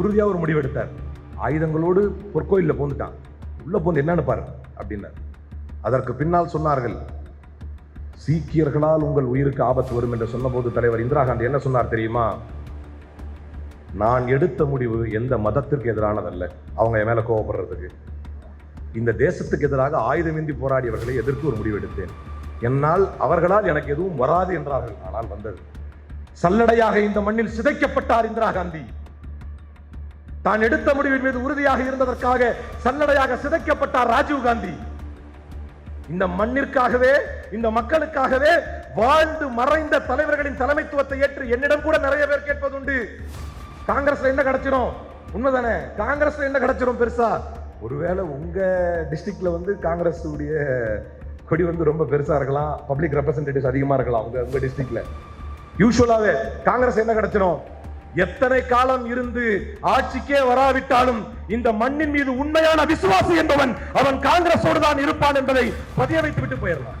உறுதியாக ஒரு முடிவு எடுத்தார் ஆயுதங்களோடு பொற்கோயில்ல போந்துட்டான் உள்ளே போந்து என்னன்னு பாரு அப்படின்னார். அதற்கு பின்னால் சொன்னார்கள் சீக்கியர்களால் உங்கள் உயிருக்கு ஆபத்து வரும் என்று சொன்னபோது தலைவர் இந்திரா காந்தி என்ன சொன்னார் தெரியுமா? நான் எடுத்த முடிவு எந்த மதத்திற்கு எதிரானதல்ல. அவங்க என் மேல கோவப்படுறதுக்கு. இந்த தேசத்துக்கு எதிராக ஆயுதமேந்தி போராடியவர்களை எதிர்த்து ஒரு முடிவு எடுத்தேன் என்னால் அவர்களால் எனக்கு எதுவும் வராது என்றார்கள். ஆனால் வந்தது. சல்லடையாக இந்த மண்ணில் சிதைக்கப்பட்டார் இந்திரா காந்தி. தான் எடுத்த முடிவின் மீது உறுதியாக இருந்ததற்காக சல்லடையாக சிதைக்கப்பட்டார் ராஜீவ் காந்தி. இந்த மண்ணிற்காகவே இந்த மக்களுக்காகவே வாழ்ந்து மறைந்த தலைவர்களின் தலைமைத்துவத்தை ஏற்று என்னிடம் கூட நிறைய பேர் கேட்பது உண்டு காங்கிரஸ்ல என்ன கிடைச்சிரும்? உண்மைதானே? காங்கிரஸ்ல என்ன கிடைச்சிரும் பெருசா? ஒருவேளை உங்க டிஸ்ட்ரிக்ட்ல வந்து காங்கிரஸ் உடைய கொடி வந்து ரொம்ப பெருசா இருக்கலாம். பப்ளிக் ரெப்ரசன்டேட்டிவ்ஸ் அதிகமா இருக்கலாம். உங்க உங்க டிஸ்ட்ரிக்ட்ல யூஸ்வலாவே காங்கிரஸ் என்ன கிடைச்சிரும்? எத்தனை காலம் இருந்து ஆட்சிக்கே வராவிட்டாலும் இந்த மண்ணின் மீது உண்மையான விசுவாசி என்பவன் அவன் காங்கிரஸோடு தான் இருப்பான் என்பதை பதிய வைத்து விட்டு போயிடலாம்.